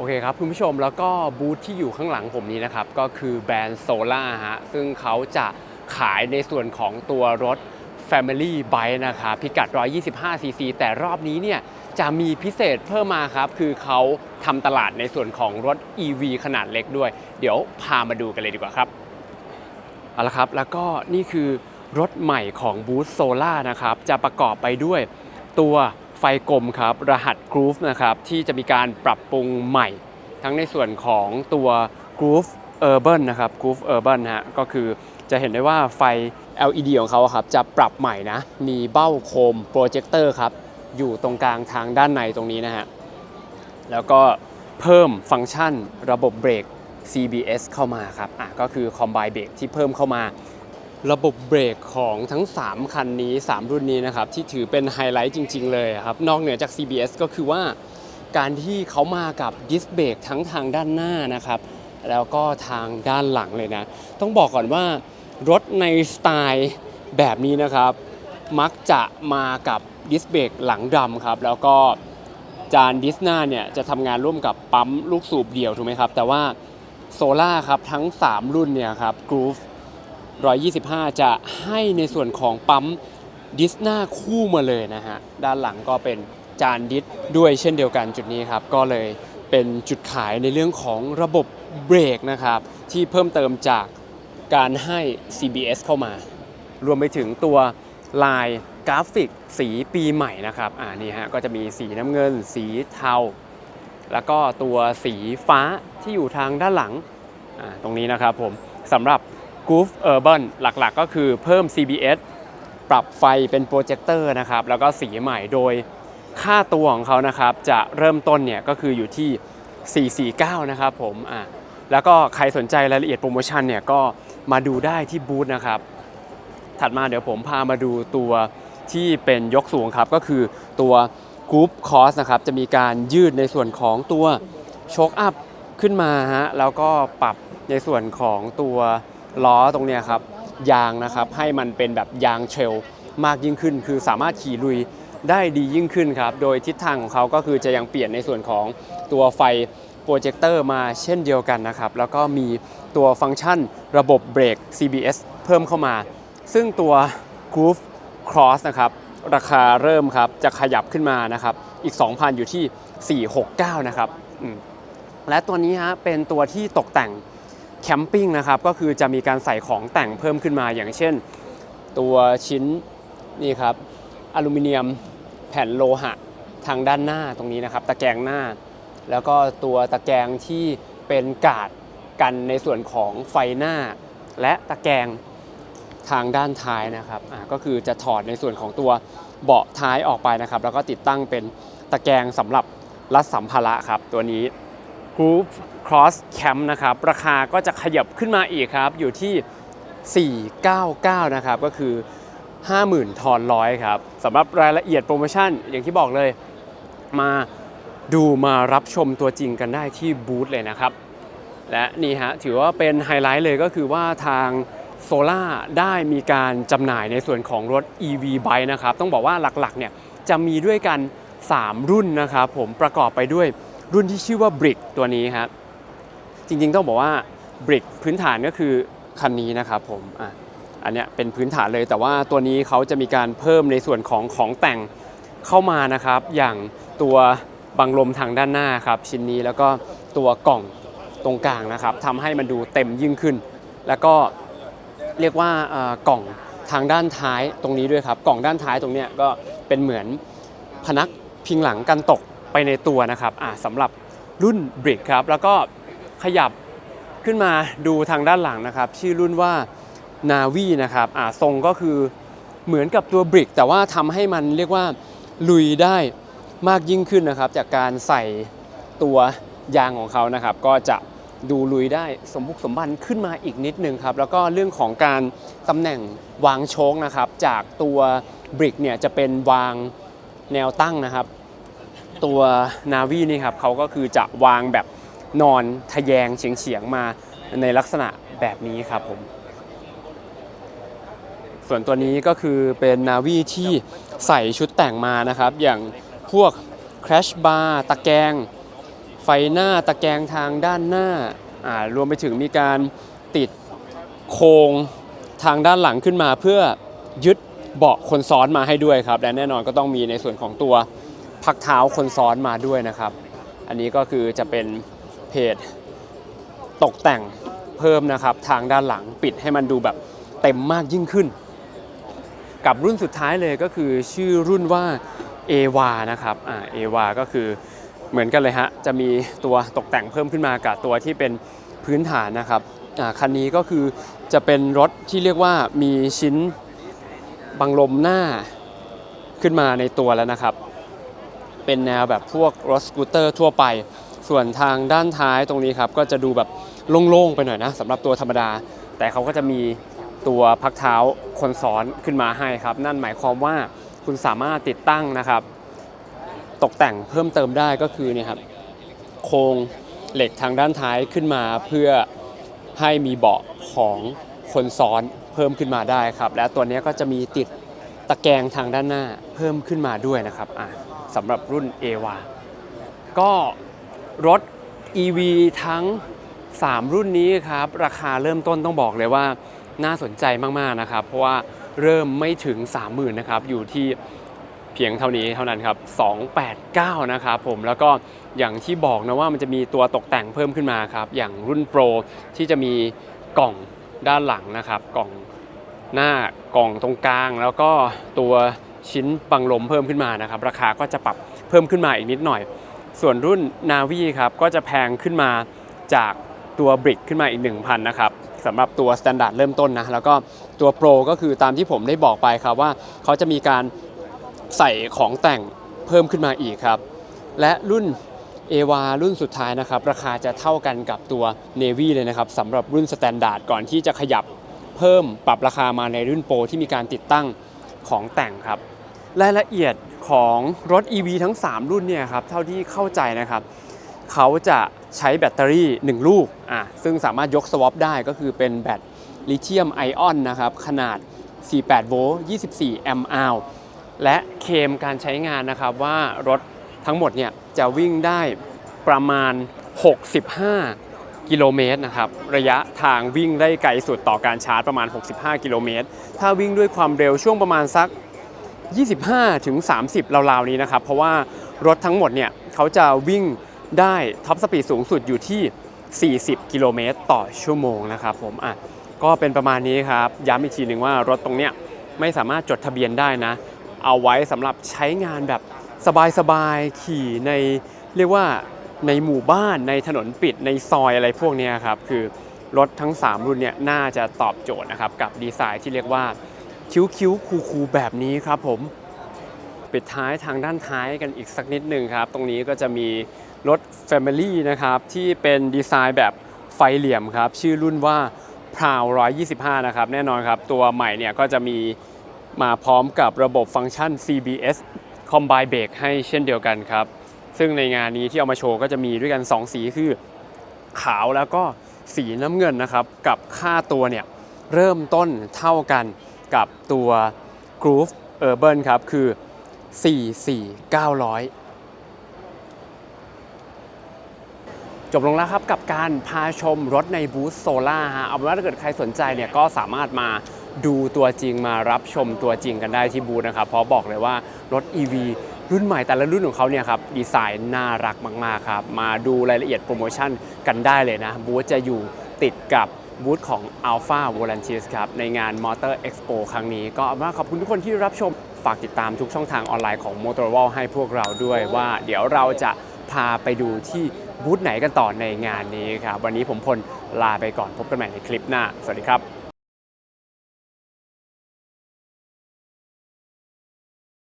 โอเคครับคุณผู้ชมแล้วก็บูธที่อยู่ข้างหลังผมนี้นะครับ ก็คือแบรนด์โซล่าฮะซึ่งเขาจะขายในส่วนของตัวรถ Family Bike นะครับพิกัด 125cc แต่รอบนี้เนี่ยจะมีพิเศษเพิ่มมาครับ คือเขาทำตลาดในส่วนของรถ EV ขนาดเล็กด้วย เดี๋ยวพามาดูกันเลยดีกว่าครับเอาละครับ แล้วก็นี่คือรถใหม่ของบูธโซล่านะครับ จะประกอบไปด้วยตัว ไฟกลมครับ รหัส Groove นะครับ ที่จะมีการปรับปรุงใหม่ ทั้งในส่วนของตัว Groove Urban นะครับ Groove Urban ฮะก็คือจะเห็นได้ว่าไฟ LED ของเขาครับจะปรับใหม่นะ มีเบ้าโคมโปรเจคเตอร์ครับ อยู่ตรงกลางทางด้านในตรงนี้นะฮะ แล้วก็เพิ่มฟังก์ชันระบบเบรก CBS เข้ามาครับ อะก็คือ Combine Brake ที่เพิ่มเข้ามา ระบบเบรกของทั้ง 3 คันนี้ 3 รุ่นนี้นะครับ ที่ถือเป็นไฮไลท์จริง ๆ เลยครับ นอกเหนือจาก CBS ก็คือว่าการที่เขามากับดิสเบรกทั้งทางด้านหน้านะครับ แล้วก็ทางด้านหลังเลยนะ ต้องบอกก่อนว่ารถในสไตล์แบบนี้นะครับ มักจะมากับดิสเบรกหลังดำครับ แล้วก็จานดิสหน้าเนี่ยจะทำงานร่วมกับปั๊มลูกสูบเดี่ยวถูกไหมครับ แต่ว่าโซล่าครับทั้ง 3 รุ่นเนี่ยครับ Groove 125 จะให้ในส่วนของปั๊มดิสหน้าคู่มาเลยนะฮะ ด้านหลังก็เป็นจานดิสด้วยเช่นเดียวกันจุดนี้ครับ ก็เลยเป็นจุดขายในเรื่องของระบบเบรกนะครับ ที่เพิ่มเติมจากการให้ CBS เข้ามา รวมไปถึงตัวลายกราฟิกสีปีใหม่นะครับอ่านี่ฮะก็จะมีสีน้ำเงิน สีเทา แล้วก็ตัวสีฟ้าที่อยู่ทางด้านหลังอ่าตรงนี้นะครับผมสำหรับ Groove Urban หลักๆ ก็คือเพิ่ม CBS ปรับไฟเป็นโปรเจคเตอร์นะครับ แล้วก็สีใหม่โดยค่าตัวของเขานะครับ จะเริ่มต้นเนี่ยก็คืออยู่ที่ 449 นะครับผมอ่าแล้วก็ใครสนใจรายละเอียดโปรโมชั่นเนี่ยก็มาดูได้ที่บูธนะครับ ถัดมาเดี๋ยวผมพามาดูตัวที่เป็นยกสูงครับ ก็คือตัวกรุ๊ปคอสนะครับ จะมีการยืดในส่วนของตัวโชคอัพขึ้นมาฮะแล้วก็ปรับในส่วนของตัว ล้อตรงเนี้ยครับยางนะครับให้มันเป็นแบบยางเทรลมากยิ่งขึ้น คือสามารถขี่ลุยได้ดียิ่งขึ้นครับ โดยทิศทางของเขาก็คือจะยังเปลี่ยนในส่วนของตัวไฟโปรเจคเตอร์มาเช่นเดียวกันนะครับ แล้วก็มีตัวฟังก์ชันระบบเบรก CBS เพิ่มเข้ามา ซึ่งตัว Groove Cross นะครับราคาเริ่มครับจะขยับขึ้นมานะครับ อีก 2,000 อยู่ที่ 469 นะครับ และตัวนี้ฮะเป็นตัวที่ตกแต่ง แคมปิ้งนะครับก็คือจะมีการใส่ของแต่งเพิ่มขึ้นมาอย่างเช่น ตัวชิ้นนี่ครับอลูมิเนียมแผ่นโลหะทางด้านหน้าตรงนี้นะครับ ตะแกรงหน้า แล้วก็ตัวตะแกรงที่เป็นกาดกันในส่วนของไฟหน้า และตะแกรงทางด้านท้ายนะครับก็คือจะถอดในส่วนของตัวเบาะท้ายออกไปนะครับ แล้วก็ติดตั้งเป็นตะแกรงสำหรับรัดสัมภาระครับตัวนี้ Group Cross Camp นะครับ ราคาก็จะขยับขึ้นมาอีกครับ อยู่ที่ 499 นะครับ ก็คือ 50,000 ทอนร้อยครับสำหรับรายละเอียดโปรโมชั่นอย่างที่บอกเลย มาดูมารับชมตัวจริงกันได้ที่บูธเลยนะครับ และนี่ฮะถือว่าเป็นไฮไลท์เลยก็คือว่าทางโซล่าได้มีการจำหน่ายในส่วนของรถ EV Bike นะครับ ต้องบอกว่าหลักๆเนี่ยจะมีด้วยกัน 3 รุ่นนะครับ ผมประกอบไปด้วย รุ่นที่ชื่อว่า Brick ตัวนี้ครับจริงๆต้องบอกว่า Brick พื้นฐานก็คือคันนี้นะครับผมอะอันเนี้ยเป็นพื้นฐานเลยแต่ว่าตัวนี้เขาจะมีการเพิ่มในส่วนของของแต่งเข้ามานะครับ อย่างตัวบังลมทางด้านหน้าครับ ชิ้นนี้แล้วก็ตัวกล่องตรงกลางนะครับทำให้มันดูเต็มยิ่งขึ้น แล้วก็เรียกว่าอ่อกล่องทางด้านท้ายตรงนี้ด้วยครับ กล่องด้านท้ายตรงเนี้ยก็เป็นเหมือนพนักพิงหลังกันตก ไปในตัวนะครับอ่าสำหรับรุ่นบริกครับ แล้วก็ขยับขึ้นมาดูทางด้านหลังนะครับ ชื่อรุ่นว่านาวีนะครับอ่าทรงก็คือเหมือนกับตัวบริก แต่ว่าทำให้มันเรียกว่าลุยได้มากยิ่งขึ้นนะครับ จากการใส่ตัวยางของเขานะครับ ก็จะดูลุยได้สมบุกสมบันขึ้นมาอีกนิดนึงครับ แล้วก็เรื่องของการตำแหน่งวางโชคนะครับ จากตัวบริกเนี่ยจะเป็นวางแนวตั้งนะครับ ตัวนาวีนี่ครับเขาก็คือจะวางแบบนอนทะแยงเฉียงๆมาในลักษณะแบบนี้ครับผม ส่วนตัวนี้ก็คือเป็นนาวีที่ใส่ชุดแต่งมานะครับ อย่างพวก crash bar ตะแกรงไฟหน้าตะแกรงทางด้านหน้าอ่ารวมไปถึงมีการติดโครงทางด้านหลังขึ้นมาเพื่อยึดเบาะคนซ้อนมาให้ด้วยครับ และแน่นอนก็ต้องมีในส่วนของตัว พักเท้าคนซ้อนมาด้วยนะครับ อันนี้ก็คือจะเป็นเพจตกแต่งเพิ่มนะครับ ทางด้านหลังปิดให้มันดูแบบเต็มมากยิ่งขึ้น กับรุ่นสุดท้ายเลยก็คือชื่อรุ่นว่า a w a นะครับอ่า a w ก็คือเหมือนกันเลยฮะ จะมีตัวตกแต่งเพิ่มขึ้นมากับตัวที่เป็นพื้นฐานนะครับอ่าคันนี้ก็คือจะเป็นรถที่เรียกว่ามีชิ้นบังลมหน้าขึ้นมาในตัวแล้วนะครับ เป็นแนวแบบพวกรถสกูตเตอร์ทั่วไป ส่วนทางด้านท้ายตรงนี้ครับก็จะดูแบบโล่งๆไปหน่อยนะสำหรับตัวธรรมดา แต่เขาก็จะมีตัวพักเท้าคนซ้อนขึ้นมาให้ครับ นั่นหมายความว่าคุณสามารถติดตั้งนะครับ ตกแต่งเพิ่มเติมได้ก็คือเนี่ยครับโครงเหล็กทางด้านท้ายขึ้นมาเพื่อให้มีเบาะของคนซ้อนเพิ่มขึ้นมาได้ครับ และตัวนี้ก็จะมีติดตะแกรงทางด้านหน้าเพิ่มขึ้นมาด้วยนะครับอะ สำหรับรุ่น a w a ก็รถ EV ทั้ง 3 รุ่นนี้ครับ ราคาเริ่มต้นต้องบอกเลยว่าน่าสนใจมากๆนะครับ เพราะว่าเริ่มไม่ถึง 30,000นะครับ อยู่ที่เพียงเท่านี้เท่านั้นครับ 289 นะครับผมแล้วก็อย่างที่บอกนะว่ามันจะมีตัวตกแต่งเพิ่มขึ้นมาครับ อย่างรุ่นโปรที่จะมีกล่องด้านหลังนะครับ กล่องหน้ากล่องตรงกลาง แล้วก็ตัว ชิ้นบังลมเพิ่มขึ้นมานะครับ ราคาก็จะปรับเพิ่มขึ้นมาอีกนิดหน่อย ส่วนรุ่น Navi ครับก็จะแพงขึ้นมาจากตัวบริกขึ้นมาอีก 1,000นะครับสำหรับตัว Standard เริ่มต้นนะแล้วก็ตัว Pro ก็คือตามที่ผมได้บอกไปครับว่าเขาจะมีการใส่ของแต่งเพิ่มขึ้นมาอีกครับ และรุ่น a w a รุ่นสุดท้ายนะครับราคาจะเท่ากันกับตัว Navy เลยนะครับสำหรับรุ่น Standard ก่อนที่จะขยับเพิ่มปรับราคามาในรุ่น Pro ที่มีการติดตั้ง ของแต่งครับ รายละเอียดของรถ EV ทั้ง 3 รุ่นเนี่ยครับเท่าที่เข้าใจนะครับเขาจะใช้แบตเตอรี่ 1 ลูกอะซึ่งสามารถยกสวอปได้ก็คือเป็นแบตลิเธียมไอออนนะครับขนาด 48 โวลต์ 24 แอมป์อาวและเคมการใช้งานนะครับว่ารถทั้งหมดเนี่ยจะวิ่งได้ประมาณ 65 กิโลเมตรนะครับระยะทางวิ่งได้ไกลสุดต่อการชาร์จประมาณ 65 กิโลเมตร ถ้าวิ่งด้วยความเร็วช่วงประมาณสัก 25 ถึง 30 ราวๆ นี้นะครับ เพราะว่ารถทั้งหมดเนี่ยเขาจะวิ่งได้ท็อปสปีดสูงสุดอยู่ที่ 40 กิโลเมตรต่อชั่วโมงนะครับผมอะก็เป็นประมาณนี้ครับ ย้ำอีกทีหนึ่งว่ารถตรงเนี้ยไม่สามารถจดทะเบียนได้นะ เอาไว้สำหรับใช้งานแบบสบายๆขี่ในเรียกว่า ในหมู่บ้านในถนนปิดในซอยอะไรพวกนี้ครับคือรถทั้ง 3 รุ่นเนี่ยน่าจะตอบโจทย์นะครับกับดีไซน์ที่เรียกว่าคิ้วๆคูลๆแบบนี้ครับผมปิดท้ายทางด้านท้ายกันอีกสักนิดหนึ่งครับ ตรงนี้ก็จะมีรถ Family นะครับที่เป็นดีไซน์แบบไฟเหลี่ยมครับ ชื่อรุ่นว่า p r o w 125 นะครับ แน่นอนครับ ตัวใหม่เนี่ยก็จะมีมาพร้อมกับระบบฟังก์ชัน CBS Combine Brake ให้เช่นเดียวกันครับ ซึ่งในงานนี้ที่เอามาโชว์ก็จะมีด้วยกัน 2 สีคือขาวแล้วก็สีน้ำเงินนะครับ กับค่าตัวเนี่ยเริ่มต้นเท่ากันกับตัว Groove Urban ครับคือ 44900จบลงแล้วครับกับการพาชมรถในบูธโซล่าฮะเอาเป็นว่าถ้าเกิดใครสนใจเนี่ยก็สามารถมาดูตัวจริงมารับชมตัวจริงกันได้ที่บูธนะครับ เพราะบอกเลยว่ารถ EV รุ่นใหม่แต่ละรุ่นของเขาเนี่ยครับดีไซน์น่ารักมาก ๆ ครับ มาดูรายละเอียดโปรโมชั่นกันได้เลยนะ บูธจะอยู่ติดกับบูธของ Alpha v o l a n t i s ครับ ในงาน Motor Expo ครั้งนี้ ก็เอาเป็นว่าขอบคุณทุกคนที่รับชมฝากติดตามทุกช่องทางออนไลน์ของ Motorola ให้พวกเราด้วยว่า เดี๋ยวเราจะพาไปดูที่บูธไหนกันต่อในงานนี้ครับ วันนี้ผมพลลาไปก่อนพบกันใหม่ในคลิปหน้า สวัสดีครับ